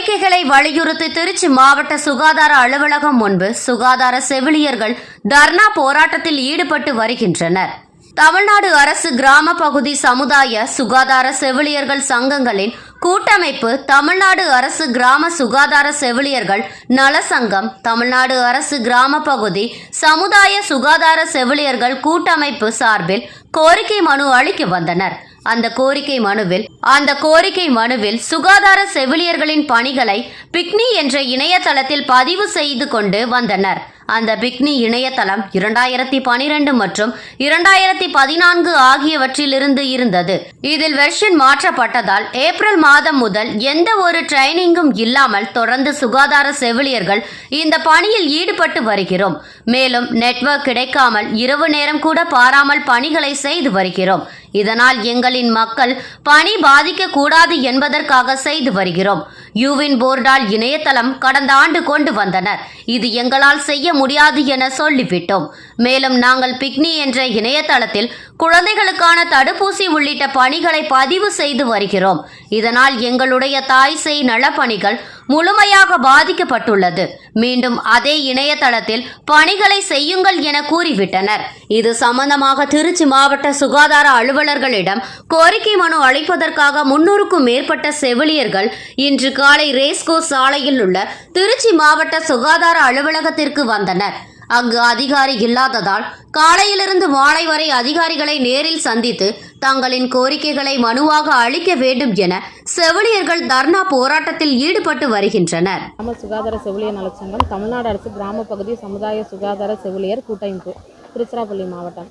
கோரிக்கைகளை வலியுறுத்தி திருச்சி மாவட்ட சுகாதார அலுவலகம் முன்பு சுகாதார செவிலியர்கள் தர்ணா போராட்டத்தில் ஈடுபட்டு வருகின்றனர். தமிழ்நாடு அரசு கிராம பகுதி சமுதாய சுகாதார செவிலியர்கள் சங்கங்களின் கூட்டமைப்பு தமிழ்நாடு அரசு கிராம சுகாதார செவிலியர்கள் நல சங்கம் தமிழ்நாடு அரசு கிராம பகுதி சமுதாய சுகாதார செவிலியர்கள் கூட்டமைப்பு சார்பில் கோரிக்கை மனு அளிக்க வந்தனர். அந்த கோரிக்கை மனுவில் அந்த கோரிக்கை மனுவில் சுகாதார செவிலியர்களின் பணிகளை பிக்னி என்ற இணையதளத்தில் பதிவு செய்து கொண்டு வந்தனர். அந்த பிக்னி இணையதளம் இரண்டாயிரத்தி பனிரெண்டு மற்றும் இரண்டாயிரத்தி பதினான்கு ஆகியவற்றிலிருந்து இருந்தது. இதில் வெர்ஷன் மாற்றப்பட்டதால் ஏப்ரல் மாதம் முதல் எந்த ஒரு ட்ரைனிங்கும் இல்லாமல் தொடர்ந்து சுகாதார செவிலியர்கள் இந்த பணியில் ஈடுபட்டு வருகிறோம். மேலும் நெட்வொர்க் கிடைக்காமல் இரவு நேரம் கூட பாராமல் பணிகளை செய்து வருகிறோம். இதனால் எங்களின் மக்கள் பணி பாதிக்கக்கூடாது என்பதற்காக செய்து வருகிறோம். யூவின் போர்டால் இணையதளம் கடந்த ஆண்டு கொண்டு வந்தனர். இது எங்களால் செய்ய முடியாது என சொல்லிவிட்டோம். மேலும் நாங்கள் பிக்னி என்ற இணையதளத்தில் குழந்தைகளுக்கான தடுப்பூசி உள்ளிட்ட பணிகளை பதிவு செய்து வருகிறோம். இதனால் எங்களுடைய தாய் செய் நலப்பணிகள் முழுமையாக பாதிக்கப்பட்டுள்ளது. மீண்டும் அதே இணையதளத்தில் பணிகளை செய்யுங்கள் என கூறிவிட்டனர். இது சம்பந்தமாக திருச்சி மாவட்ட சுகாதார அலுவலர்களிடம் கோரிக்கை மனு அளிப்பதற்காக முன்னூறுக்கும் மேற்பட்ட செவிலியர்கள் இன்று காலை ரேஸ்கோ சாலையில் உள்ள திருச்சி மாவட்ட சுகாதார அலுவலகத்திற்கு வந்தனர். அங்கு அதிகாரி இல்லாததால் காலையிலிருந்து மாலை வரை அதிகாரிகளை நேரில் சந்தித்து தங்களின் கோரிக்கைகளை மனுவாக அளிக்க வேண்டும் என செவிலியர்கள் தர்ணா போராட்டத்தில் ஈடுபட்டு வருகின்றனர். கிராம சுகாதார செவிலியர் நலச்சங்கம் தமிழ்நாடு அரசு கிராம பகுதி சமுதாய சுகாதார செவிலியர் கூட்டமைப்பு திருச்சிராப்பள்ளி மாவட்டம்.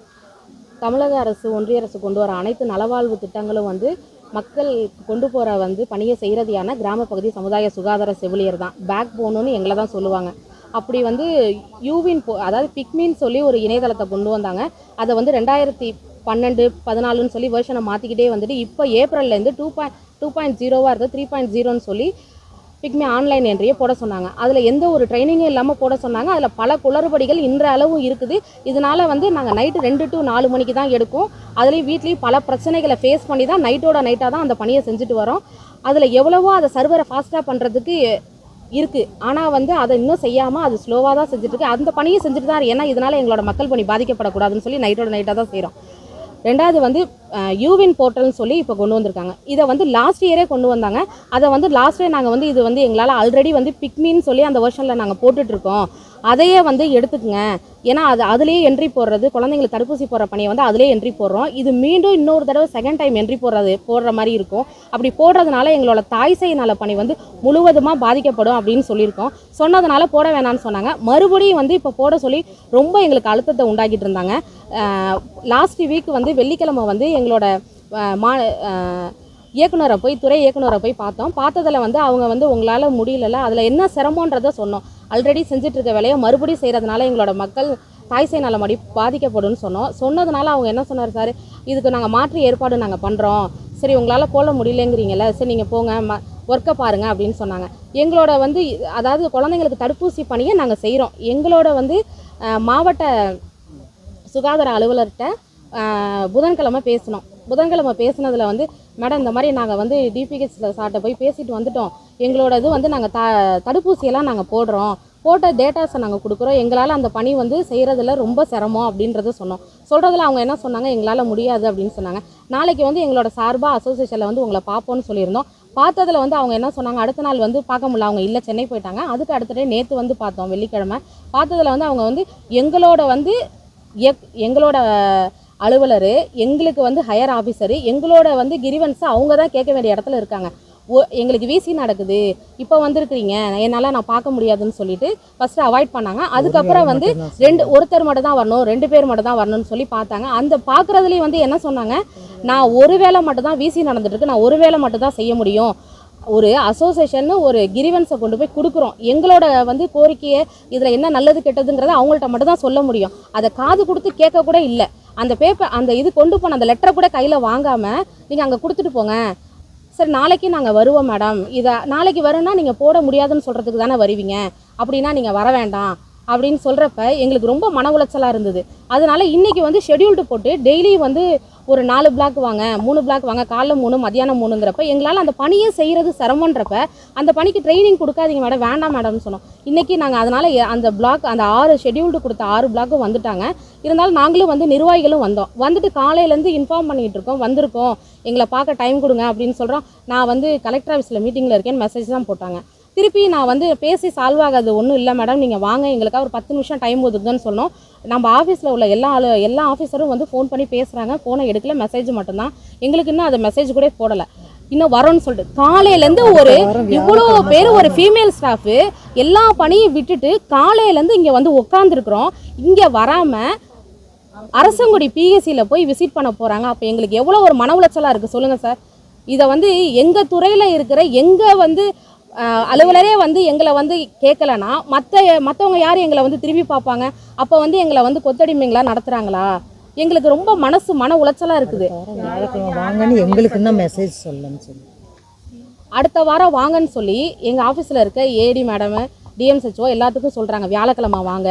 தமிழக அரசு ஒன்றிய அரசு கொண்டு வர அனைத்து நலவாழ்வு திட்டங்களும் வந்து மக்கள் கொண்டு போகிற வந்து பணியை செய்கிறதையான கிராம பகுதி சமுதாய சுகாதார செவிலியர் தான். பேக் போகணுன்னு எங்களை தான் சொல்லுவாங்க. அப்படி வந்து யூவின் போ அதாவது பிக்மின்னு சொல்லி ஒரு இணையதளத்தை கொண்டு வந்தாங்க. அதை வந்து ரெண்டாயிரத்தி பன்னெண்டு பதினாலுன்னு சொல்லி வேர்ஷனை மாற்றிக்கிட்டே வந்துட்டு இப்போ ஏப்ரல்லேருந்து டூ பாயிண்ட் டூ பாயிண்ட் ஜீரோவாக இருக்குது த்ரீ பாயிண்ட் ஜீரோன்னு சொல்லி பிக்மி ஆன்லைன் என்றையே போட சொன்னாங்க. அதில் எந்த ஒரு ட்ரைனிங்கும் இல்லாமல் போட சொன்னாங்க. அதில் பல குளறுபடிகள் இன்ற அளவும் இருக்குது. இதனால வந்து நாங்கள் நைட்டு ரெண்டு டு நாலு மணிக்கு தான் எடுக்கும். அதுலேயும் வீட்லேயும் பல பிரச்சனைகளை ஃபேஸ் பண்ணி தான் நைட்டோட நைட்டாக தான் அந்த பணியை செஞ்சுட்டு வரோம். அதில் எவ்வளவோ அதை சர்வரை ஃபாஸ்ட்டாக பண்ணுறதுக்கு இருக்குது ஆனால் வந்து அதை இன்னும் செய்யாமல் அது ஸ்லோவாக தான் செஞ்சுட்டு அந்த பணியும் செஞ்சுட்டு தான் ஏன்னா இதனால் எங்களோட மக்கள் பணி பாதிக்கப்படக்கூடாதுன்னு சொல்லி நைட்டோட நைட்டாக தான் செய்கிறோம் ரெண்டாவது வந்து யூவின் போர்ட்டல்னு சொல்லி இப்போ கொண்டு வந்திருக்காங்க. இதை வந்து லாஸ்ட் இயரே கொண்டு வந்தாங்க. அதை வந்து லாஸ்ட் இயர் நாங்கள் வந்து இது வந்து எங்களால் ஆல்ரெடி வந்து பிக்மின்னு சொல்லி அந்த வருஷனில் நாங்கள் போட்டுட்ருக்கோம் அதையே வந்து எடுத்துக்கங்க. ஏன்னா அது அதுலேயே என்ட்ரி போடுறது குழந்தைங்களுக்கு தடுப்பூசி போடுற பணியை வந்து அதுலேயே என்ட்ரி போடுறோம். இது மீண்டும் இன்னொரு தடவை செகண்ட் டைம் என்ட்ரி போடுறது போடுற மாதிரி இருக்கும். அப்படி போடுறதுனால எங்களோட தாய் சேய் நல பணி வந்து முழுவதுமாக பாதிக்கப்படும் அப்படின்னு சொல்லியிருக்கோம். சொன்னதுனால போட வேணாம்னு சொன்னாங்க. மறுபடியும் வந்து இப்போ போட சொல்லி ரொம்ப எங்களுக்கு அழுத்தத்தை உண்டாக்கிட்டு இருந்தாங்க. லாஸ்ட் வீக் வந்து வெள்ளிக்கிழமை வந்து எங்களோட மா இயக்குனரை போய் துறை இயக்குனரை போய் பார்த்தோம். பார்த்ததில் வந்து அவங்க வந்து உங்களால் முடியலல்ல அதில் என்ன சிரமன்றதை சொன்னோம். ஆல்ரெடி செஞ்சிட்ருக்க வேலையை மறுபடியும் செய்கிறதுனால எங்களோட மக்கள் தாய் சேய் நலமடி பாதிக்கப்படும்னு சொன்னோம். சொன்னதுனால அவங்க என்ன சொன்னார் சார்? இதுக்கு நாங்கள் மாற்று ஏற்பாடு நாங்கள் பண்ணுறோம் சரி உங்களால் போல முடியலங்கிறீங்கள சரி நீங்கள் போங்க ம ஒர்க்கை பாருங்க அப்படின்னு சொன்னாங்க. எங்களோட வந்து அதாவது குழந்தைங்களுக்கு தடுப்பூசி பணியை நாங்கள் செய்கிறோம் எங்களோட வந்து மாவட்ட சுகாதார அலுவலர்கிட்ட புதன்கிழமை பேசினோம். புதன்கிழமை பேசினதில் வந்து மேடம் இந்த மாதிரி நாங்கள் வந்து டிபிஹெச்சில் சார்ட்டை போய் பேசிட்டு வந்துட்டோம். எங்களோட இது வந்து நாங்கள் த தடுப்பூசியெல்லாம் நாங்கள் போடுறோம். போட்ட டேட்டாஸை நாங்கள் கொடுக்குறோம். எங்களால் அந்த பணி வந்து செய்கிறதுல ரொம்ப சிரமம் அப்படின்றத சொன்னோம். சொல்கிறதுல அவங்க என்ன சொன்னாங்க? எங்களால் முடியாது அப்படின்னு சொன்னாங்க. நாளைக்கு வந்து எங்களோட சார்பாக அசோசியேஷனில் வந்து உங்களை பார்ப்போம்னு சொல்லியிருந்தோம். பார்த்ததில் வந்து அவங்க என்ன சொன்னாங்க? அடுத்த நாள் வந்து பார்க்க முடியல. அவங்க இல்லை சென்னை போயிட்டாங்க. அதுக்கு அடுத்த டே நேற்று வந்து பார்த்தோம் வெள்ளிக்கிழமை. பார்த்ததில் வந்து அவங்க வந்து எங்களோட வந்து எக் எங்களோட அலுவலர் எங்களுக்கு வந்து ஹையர் ஆஃபீஸரு எங்களோட வந்து கிரிவன்ஸை அவங்க தான் கேட்க வேண்டிய இடத்துல இருக்காங்க. ஓ எங்களுக்கு விசி நடக்குது. இப்போ வந்திருக்கிறீங்க. என்னால் நான் பார்க்க முடியாதுன்னு சொல்லிட்டு ஃபஸ்ட்டு அவாய்ட் பண்ணாங்க. அதுக்கப்புறம் வந்து ரெண்டு ஒருத்தர் மட்டும் தான் வரணும் ரெண்டு பேர் மட்டும் தான் வரணும்னு சொல்லி பார்த்தாங்க. அந்த பார்க்குறதுலேயும் வந்து என்ன சொன்னாங்க? நான் ஒரு வேளை மட்டும் தான் விசி நடந்துட்டு இருக்கு. நான் ஒரு வேளை மட்டும் தான் செய்ய முடியும். ஒரு அசோசியேஷன் ஒரு கிரிவன்ஸை கொண்டு போய் கொடுக்குறோம். எங்களோட வந்து கோரிக்கையை இதில் என்ன நல்லது கெட்டதுங்கிறத அவங்கள்ட்ட மட்டும் தான் சொல்ல முடியும். அதை காது கொடுத்து கேட்க கூட இல்லை. அந்த பேப்பர் அந்த இது கொண்டு போன அந்த லெட்டரை கூட கையில் வாங்காமல் நீங்கள் அங்கே கொடுத்துட்டு போங்க. சரி நாளைக்கு நாங்கள் வருவோம் மேடம் இதை நாளைக்கு வரோன்னா நீங்கள் போட முடியாதுன்னு சொல்கிறதுக்கு தானே வருவீங்க. அப்படின்னா நீங்கள் வர வேண்டாம். அப்படின்னு சொல்கிறப்ப எங்களுக்கு ரொம்ப மன உளைச்சலாக இருந்தது. அதனால் இன்றைக்கி வந்து ஷெட்யூல்டு போட்டு டெய்லி வந்து ஒரு நாலு பிளாக் வாங்க மூணு பிளாக் வாங்க காலைல மூணு மதியானம் மூணுங்கிறப்ப எங்களால் அந்த பணியை செய்கிறது சிரமன்றப்ப அந்த பணிக்கு ட்ரைனிங் கொடுக்காதீங்க மேடம் வேண்டாம் மேடம்னு சொன்னோம். இன்றைக்கி நாங்கள் அதனால் அந்த பிளாக் அந்த ஆறு ஷெட்யூல்டு கொடுத்த ஆறு பிளாக்கும் வந்துட்டாங்க. இருந்தாலும் நாங்களும் வந்து நிர்வாகிகளும் வந்தோம். வந்துட்டு காலையிலேருந்து இன்ஃபார்ம் பண்ணிகிட்டு இருக்கோம் வந்திருக்கோம். எங்களை பார்க்க டைம் கொடுங்க அப்படின்னு சொல்கிறோம் நான் வந்து கலெக்டர் ஆஃபீஸில் மீட்டிங்கில் இருக்கேன்னு மெசேஜ் தான் போட்டாங்க. திருப்பி நான் வந்து பேசி சால்வ் ஆகாது ஒன்றும் இல்லை மேடம் நீங்கள் வாங்க எங்களுக்காக ஒரு பத்து நிமிஷம் டைம் ஒதுக்குங்கன்னு சொன்னோம். நம்ம ஆஃபீஸில் உள்ள எல்லா ஆளு எல்லா ஆஃபீஸரும் வந்து ஃபோன் பண்ணி பேசுகிறாங்க ஃபோனை எடுக்கல மெசேஜ் மட்டும்தான். எங்களுக்கு இன்னும் அது மெசேஜ் கூட போடலை. இன்னும் வரோன்னு சொல்லிட்டு. காலையிலேருந்து ஒரு இவ்வளோ பேர் ஒரு ஃபீமேல் ஸ்டாஃபு எல்லா பணியும் விட்டுட்டு காலையிலேருந்து இங்கே வந்து உட்காந்துருக்குறோம் இங்கே வராமல் அரசங்குடி பிஎஸ்சியில் போய் விசிட் பண்ண போகிறாங்க அப்போ எங்களுக்கு எவ்வளோ ஒரு மன உளைச்சலாக இருக்குது சொல்லுங்கள் சார் இதை வந்து எங்கள் துறையில் இருக்கிற எங்கள் வந்து அலுவலரே வந்து எங்களை வந்து கேட்கலனா மற்ற மற்றவங்க யார் எங்களை வந்து திரும்பி பார்ப்பாங்க? அப்போ வந்து எங்களை வந்து கொத்தடிமைங்களா நடத்துகிறாங்களா எங்களுக்கு ரொம்ப மனசு மன உளைச்சலாக இருக்குது. வாங்கன்னு எங்களுக்கு இன்னும் மெசேஜ் சொல்லன்னு சொல்லி. அடுத்த வாரம் வாங்கன்னு சொல்லி எங்கள் ஆஃபீஸில் இருக்க ஏடி மேடமு டிஎம்ஹெச்ஓ எல்லாத்துக்கும் சொல்கிறாங்க வியாழக்கிழமை வாங்க.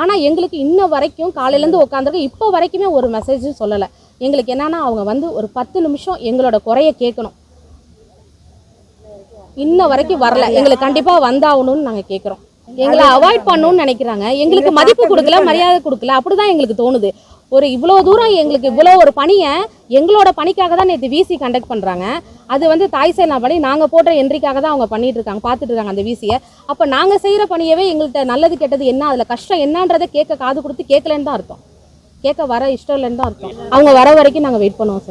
ஆனால் எங்களுக்கு இன்ன வரைக்கும் காலையிலேருந்து உட்காந்துருக்கு இப்போ வரைக்குமே ஒரு மெசேஜும் சொல்லலை. எங்களுக்கு என்னன்னா அவங்க வந்து ஒரு பத்து நிமிஷம் எங்களோட குறைய கேட்கணும் இன்ன வரைக்கும் வரல. எங்களுக்கு கண்டிப்பாக வந்தாகணும்னு நாங்கள் கேட்குறோம் எங்களை அவாய்ட் பண்ணணும்னு நினைக்கிறாங்க. எங்களுக்கு மதிப்பு கொடுக்கல மரியாதை கொடுக்கல. அப்படிதான் எங்களுக்கு தோணுது. ஒரு இவ்வளோ தூரம் எங்களுக்கு இவ்வளோ ஒரு பணியை எங்களோட பணிக்காக தான் நேற்று விசி கண்டக்ட் பண்ணுறாங்க அது வந்து தாய் சேனா பணி. நாங்கள் போடுற என்ட்ரிக்காக தான் அவங்க பண்ணிட்டு இருக்காங்க பார்த்துட்டு இருக்காங்க அந்த விசியை அப்போ நாங்கள் செய்கிற பணியவே எங்கள்கிட்ட நல்லது கெட்டது என்ன அதில் கஷ்டம் என்னன்றதை கேட்க காது கொடுத்து கேட்கலன்னு தான் அர்த்தம். கேட்க வர இஷ்டம் இல்லைன்னு தான் அர்த்தம். அவங்க வர வரைக்கும் நாங்கள் வெயிட் பண்ணுவோம் சார்